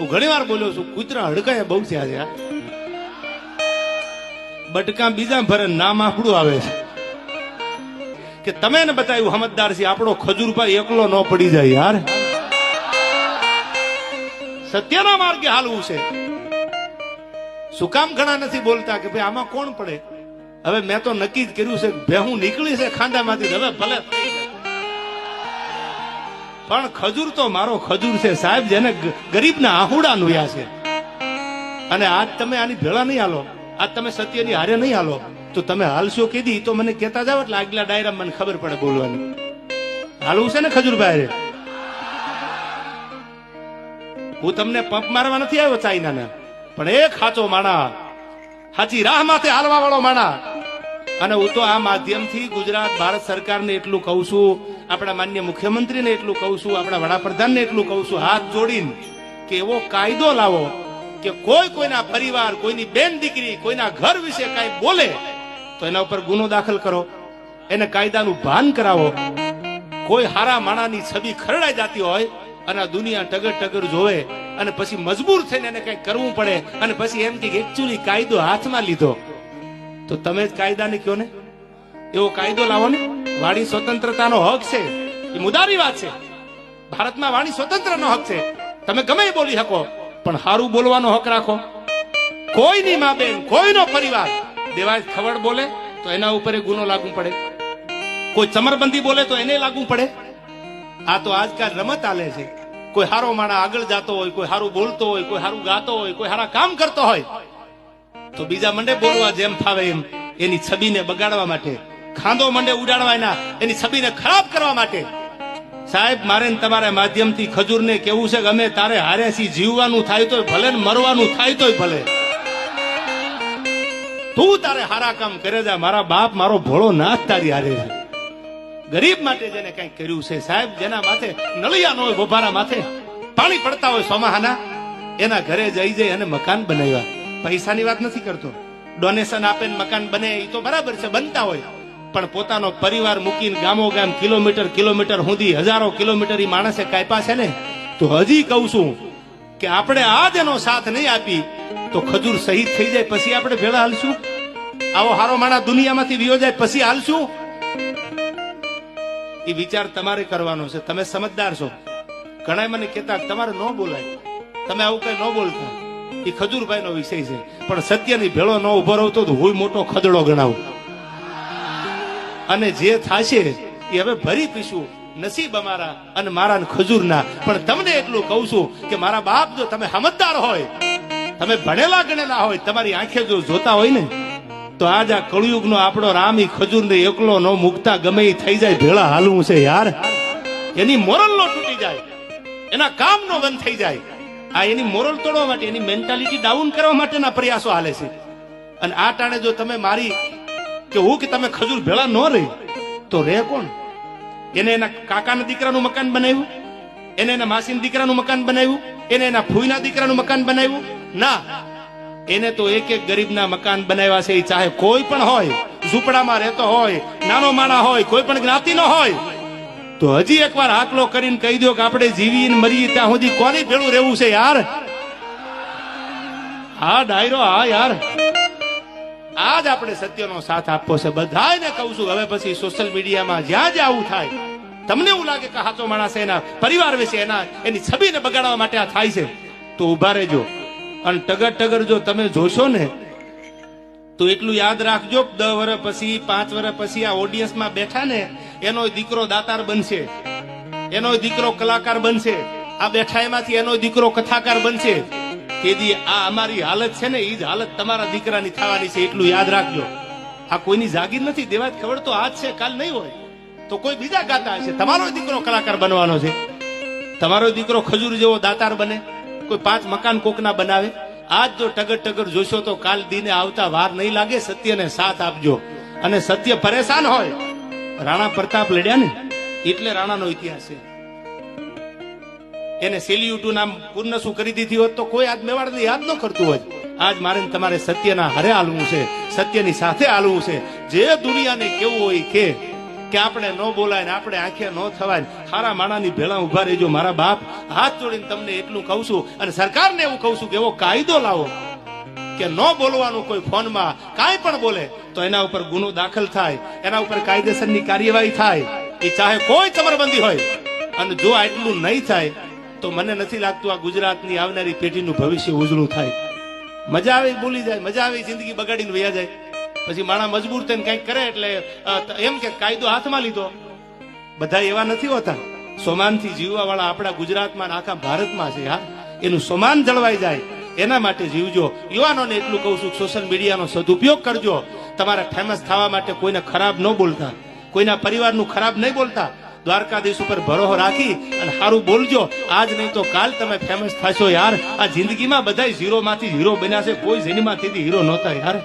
હું ઘણી વાર બોલ્યો છું, કૂતરા હડકાયા બહુ થયા છે બટકા બીજા ભરે નામ આપણું આવે છે. કે તમે ને બતાવ્યું સમજદાર છે, આપણો ખજૂરભાઈ એકલો ન પડી જાય યાર. સત્યના માર્ગે હાલવું છે. શું કામ ઘણા નથી બોલતા કે ભાઈ, આમાં કોણ પડે? હવે મેં તો નક્કી જ કર્યું છે બે હું નીકળી છે ખાંડામાંથી હવે ભલે. પણ ખજૂર તો મારો ખજૂર છે સાહેબ, જેને ગરીબના આહુડા નુયા છે. અને આજ તમે આની ભેળા નહીં હાલો. આજ તમે સત્યની હારે નહીં હાલો. તો તમે હાલશો કીધી તો મને કહેતા જાવ એટલે આગલા ડાયરા મને ખબર પડે બોલવાની. હાલવું છે ને ખજૂરભાઈ હું તમને પંપ મારવા નથી આવ્યો, ચાઇનાને. પણ એક ખાચો માણા સાચી રાહ માથે હાલવા વાળો માણા. અને હું તો આ માધ્યમથી ગુજરાત, ભારત સરકારને એટલું કહું છું, આપણા માન્ય મુખ્યમંત્રીને એટલું કહું છું, આપણા વડાપ્રધાનને એટલું કહું છું, હાથ જોડીને કે એવો કાયદો લાવો કે કોઈ કોઈના પરિવાર, કોઈની બેન દીકરી, કોઈના ઘર વિશે કાંઈ બોલે, તો એના ઉપર ગુનો દાખલ કરો, એને કાયદાનું ભાન કરાવો. કોઈ હારા માણાની છબી ખરડાઈ જતી હોય અને દુનિયા ટગર ટગર જોવે અને પછી મજબૂર થઈને એને કઈ કરવું પડે અને પછી એમ કે એકચ્યુઅલી કાયદો હાથમાં લીધો. તો તમે જ કાયદાને કયો ને? એવો કાયદો લાવો ને. વાણી સ્વતંત્રતાનો હક છે. એ મુદારી વાત છે. ભારતમાં વાણી સ્વતંત્રનો હક છે. તમે ગમે બોલી શકો, પણ સારું બોલવાનો હક રાખો. કોઈની મા બેન, કોઈનો પરિવાર દેવાજ ખવડ બોલે, તો એના ઉપર ગુનો લાગુ પડે. કોઈ ચમરબંધી બોલે, તો એને લાગુ પડે. આ તો આજકાલ રમત આલે છે. કોઈ હારો માણા આગળ જાતો હોય, કોઈ હારું બોલતો હોય, કોઈ હારું ગાતો હોય, કોઈ હારા કામ કરતો હોય તો બીજા મંડે બોલવા જેમ ફાવે એમ. એની છબીને બગાડવા માટે, ખાંદો મંડે ઉડાડવા એના એની છબીને ખરાબ કરવા માટે. સાહેબ, મારે તમારા માધ્યમથી ખજૂરને કેવું છે કે અમે તારે હારે છીએ જીવવાનું થાય તોય ભલે ને મરવાનું થાય તોય ભલે. તું તારે હારા કામ કરે જા મારા બાપ મારો ભોળો નાથ તારી હારે છે. ગરીબ માટે જેને કઈ કર્યું છે, સાહેબ, જેના માથે નળિયા હોય બોભારા માથે પાણી પડતા હોય સોમાહાના, એના ઘરે જઈ જઈ અને મકાન બનાવ્યા. પૈસાની વાત નથી કરતો. ડોનેશન આપે મકાન બને એ તો બરાબર છે, બનતા હોય. પણ પોતાનો પરિવાર મૂકીને ગામો ગામ કિલોમીટર કિલોમીટર સુધી, હજારો કિલોમીટર એ માણસે કાપ્યા છે ને, તો હજી કહું છું કે આપણે આજ એનો સાથ નહીં આપી, તો ખજૂર શહીદ થઈ જાય, પછી આપણે ભેળા હાલશું? આવો હારો માણા દુનિયામાંથી વિયો જાય, પછી હાલશું? એ વિચાર તમારે કરવાનો છે. તમે સમજદાર છો. ઘણા મને કહેતા, તમારે ન બોલાય. તમે આવું કઈ ન બોલતા. એ ખજૂરભાઈ નો વિષય છે. પણ સત્યની ભેળો ન ઊભો રહતો તો હું મોટો ખદડો ગણાવું. અને જે થશે એ હવે ભરી પીશું, નસીબ અમારા અને મારા ખજૂરના. પણ તમને એટલું કહું છું કે મારા બાપ જો તમે સમજદાર હોય, તમે ભણેલા ગણેલા હોય, તમારી આંખે જો જોતા હોય ને, તો આજ આ કળિયુગનો આપણો રામ ઈ ખજૂરને એકલો ન મુકતા ગમે એ થઈ જાય, ભેળા હાલવું છે યાર. એની મોરલ નો તૂટી જાય. એના કામ નો બંધ થઈ જાય. આ એની મોરલ તોડવા માટે, એની મેન્ટાલિટી ડાઉન કરવા માટેના પ્રયાસો હાલે છે. અને આ ટાણે જો તમે મારી કે હું કે તમે ખજૂર ભેળા ન રહી, તો રહે કોણ? એને એના કાકાના દીકરાનું મકાન બનાવ્યું? એને એના માસીના દીકરાનું મકાન બનાવ્યું? એને એના ફૂઈના દીકરાનું મકાન બનાવ્યું? ના. એને તો એક એક ગરીબના મકાન બનાવ્યા છે એ ચાહે કોઈ પણ હોય, ઝૂંપડામાં રહેતો હોય, નાનો માણા હોય, કોઈ પણ જ્ઞાતિનો હોય તો હજી એકવાર આકલો કરીને કહી દો કે આપણે જીવીને મરીએ ત્યાં સુધી કોની ભેળું રહેવું છે યાર? હા, ડાયરો, હા, યાર. આજ આપણે સત્યનો સાથ આપવો છે. બધાને કહું છું, હવે પછી સોશિયલ મીડિયામાં જ્યાં જ્યાં આવું થાય, તમને એવું લાગે કે સાચો માણસ એના પરિવાર વિશે એના, એની છબીને બગાડવા માટે આ થાય છે, તો ઊભા રહેજો. અને ટગર ટગર જો તમે જોશો ને, તો એટલું યાદ રાખજો દસ વર્ષ પછી, પાંચ વર્ષ પછી આ ઓડિયન્સમાં બેઠા ને એનો દીકરો દાતાર બનશે. એનો દીકરો કલાકાર બનશે. આ બેઠા એમાંથી એનો દીકરો કથાકાર બનશે. તેથી આ અમારી હાલત છે ને એ જ હાલત તમારા દીકરાની થવાની છે, એટલું યાદ રાખજો. આ કોઈની જાગીર નથી દેવા ખબર તો આજ છે, કાલ નહીં હોય. તો કોઈ બીજા ગાતા હશે. તમારો દીકરો કલાકાર બનવાનો છે. તમારો દીકરો ખજૂર જેવો દાતાર બને. કોઈ પાંચ મકાન કોકના બનાવે. આજ જો ટગર ટગર જોશો તો કાલ દીને આવતા વાર નહીં લાગે, સત્યને સાથ આપજો. અને સત્ય પરેશાન હોય રાણા પ્રતાપ લડ્યા ને, એટલે રાણાનો ઇતિહાસ છે. એને સેલ્યુટુ નામ પૂર્ણ શું કરી દીધી હોત તો કોઈ આજ મેવાડને યાદ ન કરતું હોય આજ મારે તમારે સત્યના હરે હાલવું છે, સત્યની સાથે હાલવું છે. જે દુનિયાને કેવું હોય કે કે આપણે ન બોલાય ને આપણે આંખે ન થવાય ખારા માણાની ભેળા ઊભા રહેજો, મારા બાપ. હાથ જોડીને તમને એટલું કહું છું અને સરકારને એવું કહું છું કે એવો કાયદો લાવો કે ન બોલવાનું કોઈ ફોનમાં, કાંઈ પણ બોલે. તો એના ઉપર ગુનો દાખલ થાય, એના ઉપર કાયદેસરની કાર્યવાહી થાય એ ચાહે કોઈ ચમરબંધી હોય. અને જો આટલું નહીં થાય, તો મને નથી લાગતું આ ગુજરાતની આવનારી પેઢીનું ભવિષ્ય ઉજળું થાય. મજા આવે ભૂલી જાય, મજા આવે જિંદગી બગાડીને વયા જાય. પછી માણા મજબૂર થઈને કંઈક કરે એટલે એમ કે કાયદો હાથમાં લીધો. બધા એવા નથી હોતા. સોમાનથી જીવવા વાળા આપણા ગુજરાતમાં આખા ભારતમાં છે, હા. એનું સોમાન જળવાઈ જાય. એના માટે જીવજો. યુવાનોને એટલું કહું છું, સોશિયલ મીડિયાનો સદુપયોગ કરજો. તમારે ફેમસ થવા માટે કોઈને ખરાબ ન બોલતા, કોઈના પરિવારનું ખરાબ નહીં બોલતા. દ્વારકાધીશ ઉપર ભરોસો રાખી અને સારું બોલજો. આજ નહીં તો કાલ તમે ફેમસ થશો યાર. આ જિંદગીમાં બધા ઝીરો માંથી હીરો બન્યા છે. કોઈ સિનેમાથી હીરો નહોતા યાર.